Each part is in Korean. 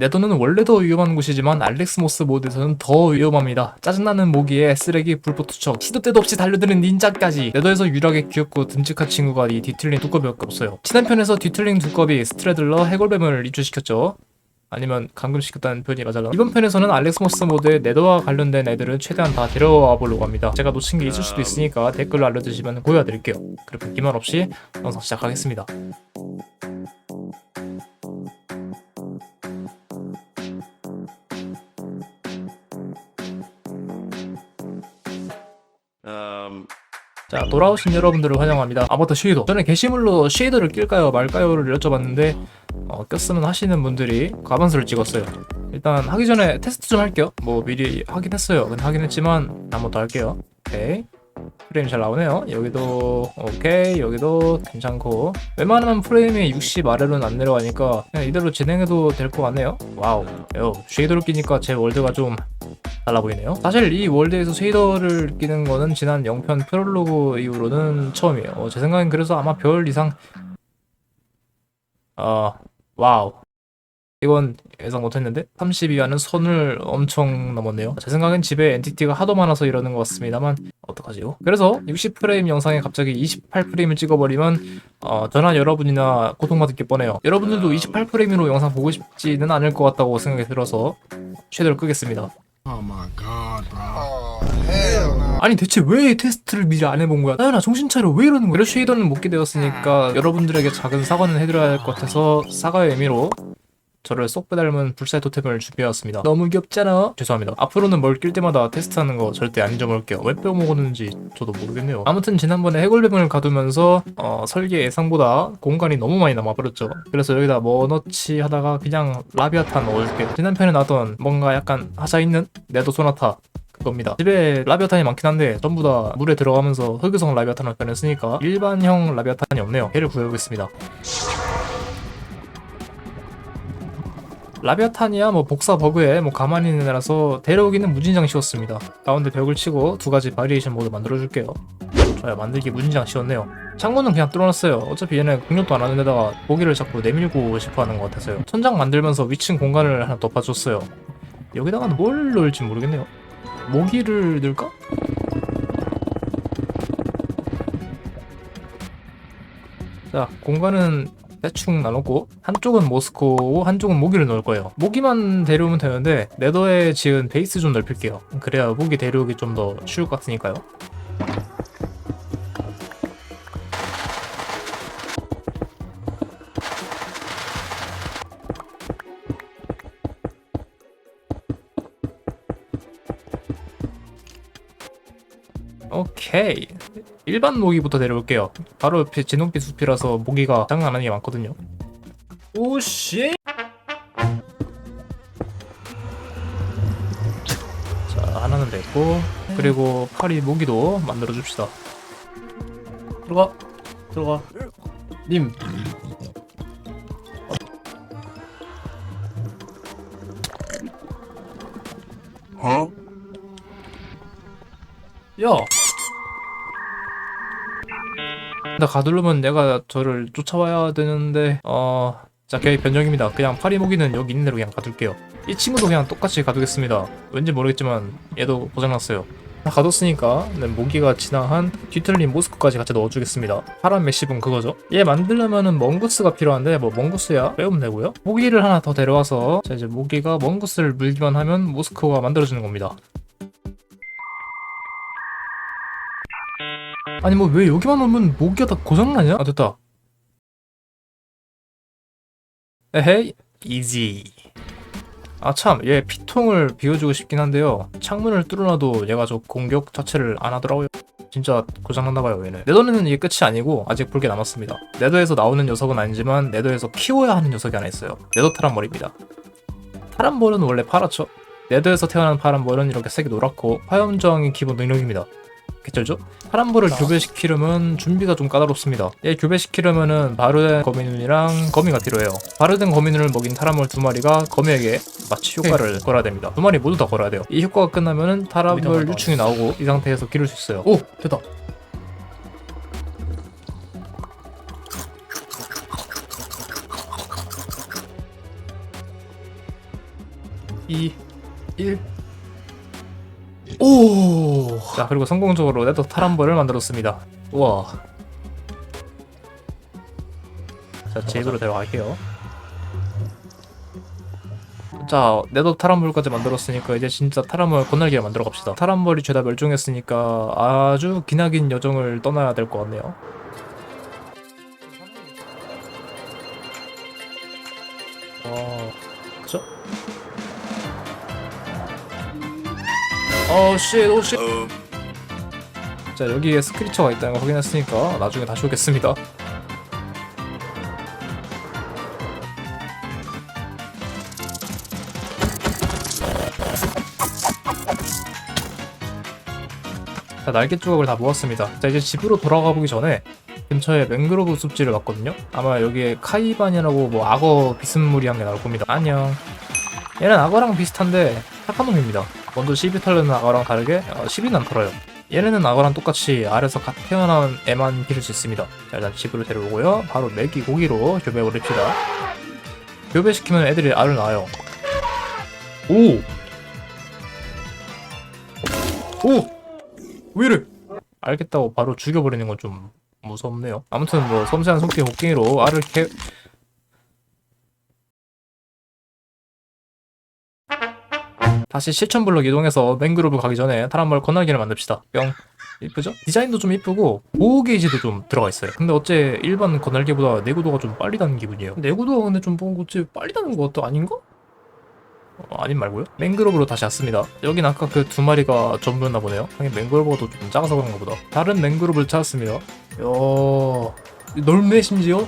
네더는 원래 더 위험한 곳이지만 알렉스모스 모드에서는 더 위험합니다. 짜증나는 모기에 쓰레기, 불법 투척, 시도 때도 없이 달려드는 닌자까지 네더에서 유일하게 귀엽고 듬직한 친구가 이 뒤틀린 두꺼비밖에 없어요. 지난 편에서 뒤틀린 두꺼비, 스트레들러, 해골뱀을 입주시켰죠. 아니면 감금시켰다는 표현이 맞을라 이번 편에서는 알렉스모스 모드의 네더와 관련된 애들을 최대한 다 데려와 보려고 합니다 제가 놓친 게 있을 수도 있으니까 댓글로 알려주시면 고려드릴게요 그리고 기만 없이 영상 시작하겠습니다 자 돌아오신 여러분들을 환영합니다. 아 맞다 쉐이더. 전에 게시물로 쉐이더를 낄까요 말까요를 여쭤봤는데 어, 꼈으면 하시는 분들이 과반수를 찍었어요. 일단 하기 전에 테스트 좀 할게요. 뭐 미리 하긴 했어요. 근데 하긴 했지만 한 번 더 할게요. 오케이. 프레임 잘 나오네요. 여기도 오케이. 여기도 괜찮고. 웬만하면 프레임이 60 아래로는 안 내려가니까 그냥 이대로 진행해도 될 것 같네요. 와우. 요 쉐이더를 끼니까 제 월드가 좀 달라 보이네요. 사실 이 월드에서 쉐이더를 끼는 거는 지난 0편 프롤로그 이후로는 처음이에요. 어, 제 생각엔 그래서 아마 별 이상 아 와우 이건 예상 못했는데 32와는 선을 엄청 넘었네요. 제 생각엔 집에 엔티티가 하도 많아서 이러는 것 같습니다만 어떡하지요? 그래서 60프레임 영상에 갑자기 28프레임을 찍어버리면 어, 저나 여러분이나 고통받을 게 뻔해요. 여러분들도 28프레임으로 영상 보고 싶지는 않을 것 같다고 생각이 들어서 쉐도를 끄겠습니다. Oh my god, bro. 아니 대체 왜 테스트를 미리 안 해본 거야? 나연아 정신 차려 왜 이러는 거야? 쉐이더는 못 기대었으니까 여러분들에게 작은 사과는 해드려야 할 것 같아서 사과의 의미로 저를 쏙 빼닮은 불사의 토템을 준비해왔습니다. 너무 귀엽잖아? 죄송합니다. 앞으로는 뭘 낄 때마다 테스트하는 거 절대 안 잊어먹을게요. 왜 빼먹었는지 저도 모르겠네요. 아무튼 지난번에 해골뱀을 가두면서 어, 설계 예상보다 공간이 너무 많이 남아버렸죠. 그래서 여기다 뭐 넣지 하다가 그냥 라비아탄 넣어줄게요. 지난 편에 나왔던 뭔가 약간 하자 있는 네더 소나타 그겁니다. 집에 라비아탄이 많긴 한데 전부 다 물에 들어가면서 흑유성 라비아탄을 변했으니까 일반형 라비아탄이 없네요. 걔를 구해보겠습니다. 라비아탄이야 뭐 복사 버그에 뭐 가만히 있는 애라서 데려오기는 무진장 쉬웠습니다. 가운데 벽을 치고 두 가지 바리에이션 모드 만들어줄게요. 좋아요 만들기 무진장 쉬웠네요. 창문은 그냥 뚫어놨어요. 어차피 얘네 공격도 안 하는 데다가 고기를 자꾸 내밀고 싶어 하는 것 같아서요. 천장 만들면서 위층 공간을 하나 더 봐줬어요. 여기다가는 뭘 넣을지 모르겠네요. 모기를 넣을까? 자 공간은 대충 나눴고 한쪽은 모스코고 한쪽은 모기를 넣을 거예요. 모기만 데려오면 되는데 네더에 지은 베이스 좀 넓힐게요. 그래야 모기 데려오기 좀 더 쉬울 것 같으니까요. 오케이 일반 모기부터 데려올게요. 바로 옆에 진홍빛 숲이라서 모기가 장난 아니게 많거든요. 오씨. 자 하나는 됐고 그리고 파리 모기도 만들어 줍시다. 들어가. 들어가. 님. Huh? 야! 나 가두려면 내가 저를 쫓아와야 되는데 어... 자걔 변경입니다. 그냥 파리모기는 여기 있는 대로 그냥 가둘게요. 이 친구도 그냥 똑같이 가두겠습니다. 왠지 모르겠지만 얘도 고장났어요. 다 가뒀으니까 네, 모기가 진화한 뒤틀린 모스크까지 같이 넣어주겠습니다. 파란 메시분 그거죠? 얘 만들려면은 멍구스가 필요한데 뭐 멍구스야? 빼면 되고요. 모기를 하나 더 데려와서 자 이제 모기가 멍구스를 물기만 하면 모스크가 만들어주는 겁니다 아니 뭐 왜 여기만 오면 모기가 다 고장나냐? 아 됐다. 에헤이. 이지. 아 참. 얘 피통을 비워주고 싶긴 한데요. 창문을 뚫어놔도 얘가 저 공격 자체를 안 하더라고요. 진짜 고장났나봐요 얘는 네더는 이게 끝이 아니고 아직 볼 게 남았습니다. 네더에서 나오는 녀석은 아니지만 네더에서 키워야 하는 녀석이 하나 있어요. 네더 타란벌입니다. 타란벌은 원래 파랗죠? 네더에서 태어난 파란벌은 이렇게 색이 노랗고 화염저항이 기본 능력입니다 개쩔죠? 파란불을 교배시키려면 준비가 좀 까다롭습니다. 얘 교배시키려면은 바르된 거미눈이랑 거미가 필요해요. 바르된 거미눈을 먹인 타란물 두 마리가 거미에게 마취 효과를 걸어야 됩니다. 두 마리 모두 다 걸어야 돼요. 이 효과가 끝나면은 타란물 유충이 나오고 이 상태에서 기를 수 있어요. 오! 됐다. 2, 1. 오! 자, 그리고 성공적으로 네더 탈환벌을 만들었습니다. 우와. 자, 제 입으로 데려갈게요. 자, 네더 탈환벌까지 만들었으니까 이제 진짜 탈환벌 건날개를 만들어 갑시다. 탈환벌이 죄다 멸종했으니까 아주 기나긴 여정을 떠나야 될 것 같네요. 어, 그죠? 어, 쉣, 오, 쉣. 자, 여기에 스크리처가 있다는 걸 확인했으니까 나중에 다시 오겠습니다. 자, 날개 조각을 다 모았습니다. 자, 이제 집으로 돌아가 보기 전에 근처에 맹그로브 숲지를 왔거든요. 아마 여기에 카이반이라고 뭐 악어 비스무리 한 게 나올 겁니다. 안녕. 얘는 악어랑 비슷한데 착한 놈입니다. 먼저 시비 털려는 악어랑 다르게 어, 시비는 안 털어요. 얘네는 악어랑 똑같이 알에서 갓 태어난 애만 기를 수 있습니다. 자, 일단 집으로 데려오고요. 바로 메기 고기로 교배 올립시다. 교배시키면 애들이 알을 낳아요. 오! 오! 왜 이래? 알겠다고 바로 죽여버리는 건 좀 무섭네요. 아무튼 뭐 섬세한 손길 곡괭이로 알을 캐... 다시 실천블럭 이동해서 맹그로브 가기 전에 타란말 건날개를 만듭시다. 뿅. 이쁘죠? 디자인도 좀 이쁘고 보호 게이지도 좀 들어가 있어요. 근데 어째 일반 건날개보다 내구도가 좀 빨리 닿는 기분이에요. 내구도가 근데 좀 뭔가 어째 빨리 닿는 것도 아닌가? 어, 아닌 말고요. 맹그로브로 다시 왔습니다. 여긴 아까 그 두 마리가 전부였나 보네요. 하긴 맹그로브가 좀 작아서 그런가 보다. 다른 맹그로브를 찾았습니다. 이야, 넓네 심지어.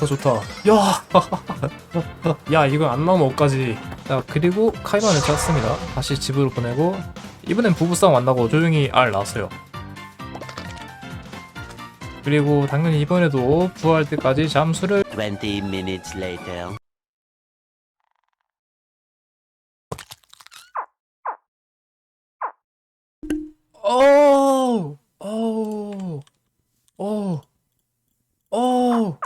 더 좋다. 야, 야 이거 안 나오면 옷까지. 자 그리고 카이만을 찾았습니다. 다시 집으로 보내고 이번엔 부부싸움 안 나고 조용히 알 낳았어요. 그리고 당연히 이번에도 부활 때까지 잠수를 20 minutes later. 오, 오, 오, 오.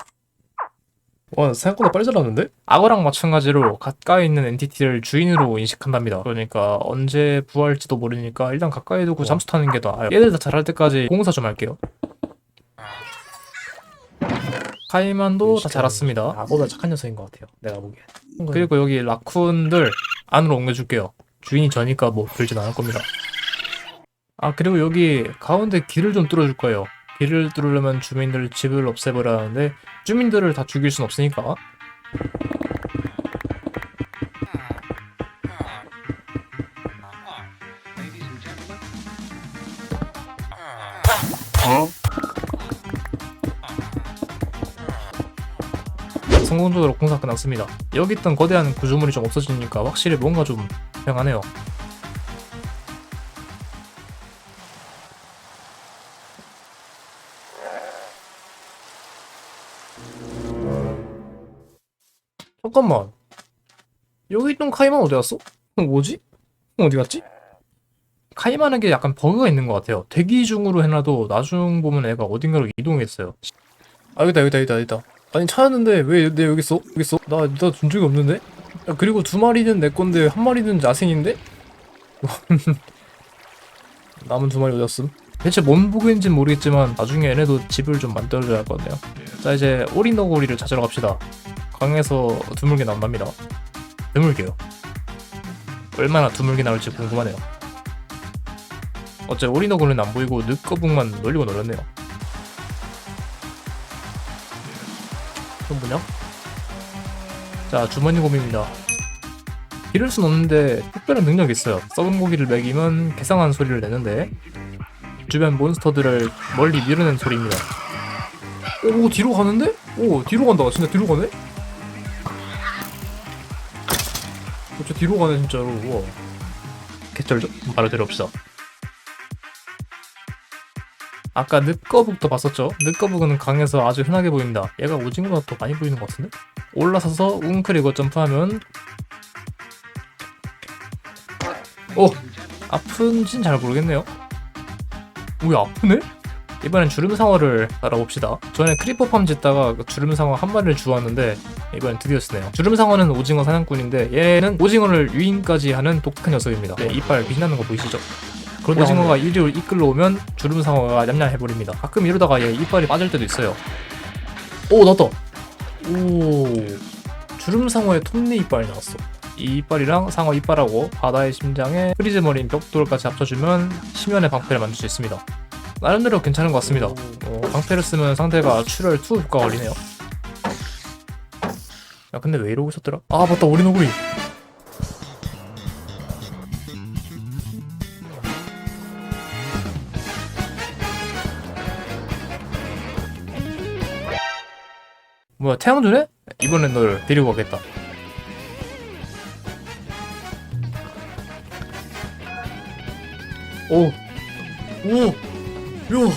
와, 생각보다 빨리 자랐는데? 악어랑 마찬가지로 가까이 있는 엔티티를 주인으로 인식한답니다. 그러니까 언제 부활지도 모르니까 일단 가까이 두고 잠수 타는 게 나아요. 얘들 다 자랄 때까지 공사 좀 할게요. 카이만도 다 자랐습니다. 악어보다 착한 녀석인 것 같아요. 내가 보기엔. 그리고 여기 라쿤들 안으로 옮겨줄게요. 주인이 저니까 뭐 들진 않을 겁니다. 아 그리고 여기 가운데 길을 좀 뚫어줄 거예요. 길을 뚫으려면 주민들 집을 없애버려야 하는데 주민들을 다 죽일 순 없으니까? 성공적으로 공사 끝났습니다. 여기 있던 거대한 구조물이 좀 없어지니까 확실히 뭔가 좀 평하네요. 잠깐만. 여기 있던 카이만 어디 갔어? 어, 뭐지? 어디 갔지? 카이만에게 약간 버그가 있는 것 같아요. 대기 중으로 해놔도 나중 보면 애가 어딘가로 이동했어요. 아 여기다 여기다 여기다 여기다. 아니 찾았는데 왜 내 여기 있어? 여기 있어? 나 나준 적이 없는데? 야, 그리고 두 마리는 내 건데 한 마리는 야생인데? 남은 두 마리 어디갔음? 대체 뭔 보그인진 모르겠지만 나중에 얘네도 집을 좀 만들어줘야 할 것 같네요. 자 이제 오리너고리를 찾으러 갑시다. 강에서 드물게 나온답니다. 드물게요. 얼마나 드물게 나올지 궁금하네요. 어째 오리너고리는 안 보이고 늑거북만 놀리고 놀렸네요. 또 뭐냐? 자 주머니 곰입니다. 기를 순 없는데 특별한 능력이 있어요. 썩은 고기를 먹이면 괴상한 소리를 내는데 주변 몬스터들을 멀리 밀어낸 소리입니다. 오 뒤로 가는데? 오 뒤로 간다. 진짜 뒤로 가네? 저 뒤로 가네 진짜로. 우와. 개쩔죠? 바로 데려옵시다. 아까 늑거북도 봤었죠? 늑거북은 강에서 아주 흔하게 보입니다. 얘가 오징어가 더 많이 보이는 것 같은데? 올라서서 웅크리고 점프하면 오! 아픈진 잘 모르겠네요. 왜 아프네? 이번엔 주름상어를 알아봅시다. 전에 크리퍼팜 짓다가 그 주름상어 한 마리를 주웠는데 이번엔 드디어 쓰네요. 주름상어는 오징어 사냥꾼인데 얘는 오징어를 유인까지 하는 독특한 녀석입니다. 네, 이빨 빛나는 거 보이시죠? 그런 오징어가 이리로 이끌러 오면 주름상어가 냠냠해버립니다. 가끔 이러다가 얘 이빨이 빠질 때도 있어요. 오 나왔다. 오 주름상어의 톱니 이빨이 나왔어. 이 이빨이랑 상어 이빨하고 바다의 심장에 프리즈머린 벽돌까지 합쳐주면 심연의 방패를 만들 수 있습니다. 나름대로 괜찮은 것 같습니다. 어, 방패를 쓰면 상대가 출혈 2 효과가 걸리네요. 야 근데 왜 이러고 있었더라? 아 맞다 오리노구리 뭐야 태양전에? 이번엔 널 데리고 가겠다 오 오! 요!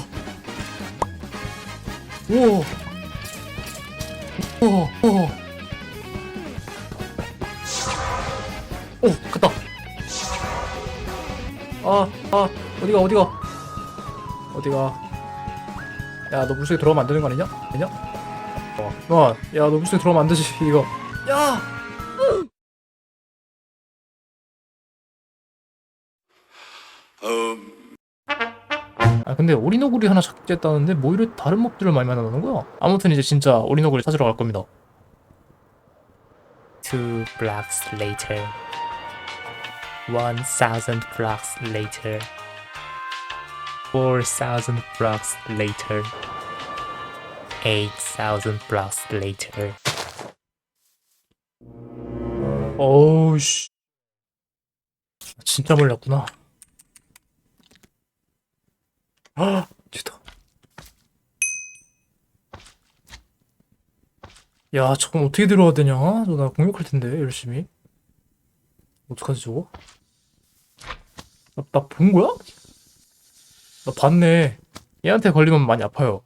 오! 오! 오! 오! 갔다! 아, 아, 어디가, 어디가? 어디가? 야, 너 물속에 들어가면 안 되는 거 아니냐? 어, 어, 야, 너 물속에 들어가면 안 되지, 이거. 야! 근데 오리노구리 하나 찾겠다는데 뭐 이래 다른 몹들을 많이 만나는 거야? 아무튼 이제 진짜 오리노구리 찾으러 갈 겁니다. Two blocks later, one thousand blocks later, four thousand blocks later, eight thousand blocks later. 어우 씨, 진짜 몰랐구나. 아, 진짜. 야, 저건 어떻게 들어가야 되냐? 너나 공격할 텐데, 열심히. 어떡하지, 저거? 나, 나 본 거야? 나 봤네. 얘한테 걸리면 많이 아파요.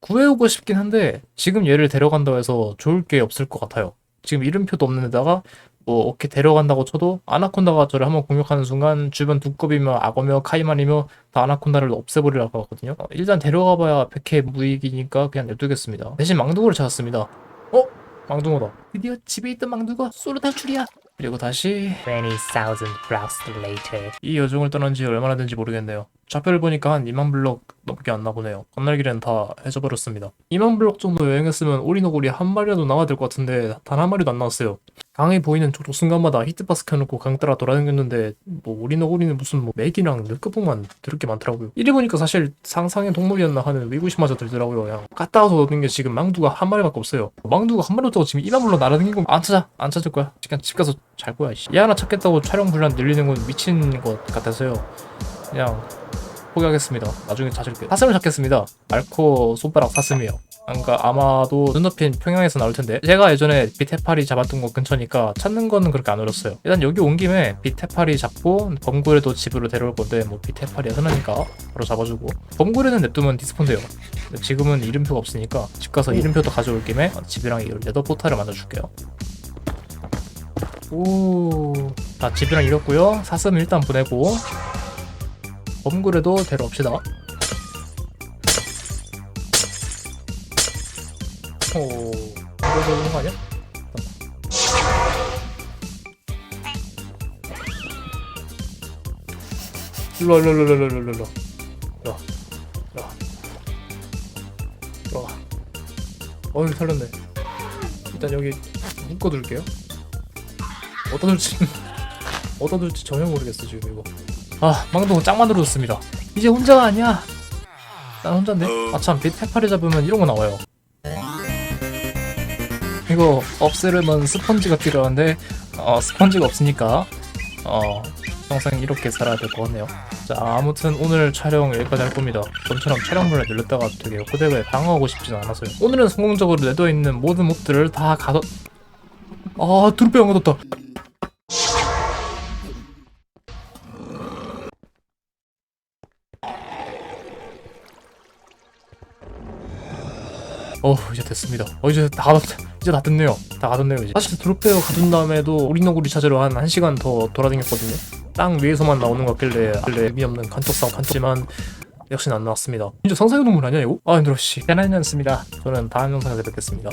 구해오고 싶긴 한데, 지금 얘를 데려간다고 해서 좋을 게 없을 것 같아요. 지금 이름표도 없는 데다가 뭐 이렇게 데려간다고 쳐도 아나콘다가 저를 한번 공격하는 순간 주변 두꺼비며 악어며 카이만이며 다 아나콘다를 없애버리라고 하거든요. 어, 일단 데려가봐야 100회 무익이니까 그냥 냅두겠습니다. 대신 망둥어를 찾았습니다. 어? 망둥어다. 드디어 집에 있던 망둥어 솔로 탈출이야. 그리고 다시 20,000 blocks later 이 여정을 떠난 지 얼마나 된지 모르겠네요. 좌표를 보니까 한 2만 블럭 넘게 안 나보네요. 건널길엔 다 해져버렸습니다. 2만 블럭 정도 여행했으면 오리노골이 한 마리라도 나와야 될 것 같은데 단 한 마리도 안 나왔어요. 강에 보이는 저 순간마다 히트바스 켜놓고 강 따라 돌아다녔는데 뭐 오리노골이는 무슨 뭐 맥이랑 늑급만 들을 게 많더라고요. 이래 보니까 사실 상상의 동물이었나 하는 의구심마저 들더라고요. 그냥 갔다 와서 얻은 게 지금 망두가 한 마리밖에 없어요. 망두가 한 마리도 지금 2만 블럭 날아다니고 안 찾아 안 찾을 거야. 그냥 집 가서 잘 거야. 씨. 얘 하나 찾겠다고 촬영 분량 늘리는 건 미친 것 같아서요. 그냥 포기하겠습니다. 나중에 찾을게요. 사슴을 찾겠습니다. 알코 손가락 사슴이요. 그러니까 아마도 눈높이는 평양에서 나올 텐데 제가 예전에 비테파리 잡았던 곳 근처니까 찾는 거는 그렇게 안 어렵어요. 일단 여기 온 김에 비테파리 잡고 범구레도 집으로 데려올 건데 뭐 비테파리가 흔하니까 바로 잡아주고 범구레는 냅두면 디스폰 돼요. 지금은 이름표가 없으니까 집 가서 이름표도 가져올 김에 집이랑 이 레더 포탈을 만들어줄게요. 오, 자 집이랑 이렇고요. 사슴 일단 보내고 범구레도 데려옵시다. 오, 이거 되는 거 아니야? 일로 와, 일로 와, 일로 와, 일로 와, 일로 와. 일로 와. 일로 와. 일로 와. 어휴, 살렸네. 일단 여기 묶어둘게요. 어디다 둘지, 어디다 둘지 전혀 모르겠어, 지금 이거. 아, 망동 짱 만들어줬습니다. 이제 혼자가 아니야. 난 혼자인데? 아참, 비테파리 잡으면 이런 거 나와요. 이거 없애려면 스펀지가 필요한데 어 스펀지가 없으니까 어 평생 이렇게 살아야 될 것 같네요. 자 아무튼 오늘 촬영 여기까지 할 겁니다. 좀처럼 촬영물에 늘렸다가 되게 호되게 방어하고 싶진 않아서요. 오늘은 성공적으로 내도 있는 모든 몹들을 다 가둬 아 두루병 얻었다. 어 이제 됐습니다. 어 이제 다 가뒀 이제 다 됐네요. 다 가뒀네요 이제. 사실 드롭베어 가둔 다음에도 오리너구리 찾으러 한 1시간 더 돌아다녔거든요. 땅 위에서만 나오는 것 같길래 의미 없는 간척상 간척지만 역시 안 나왔습니다 진짜 상상의 동물 아니야 이거? 아 힘들어 씨 대단했습니다 저는 다음 영상에서 뵙겠습니다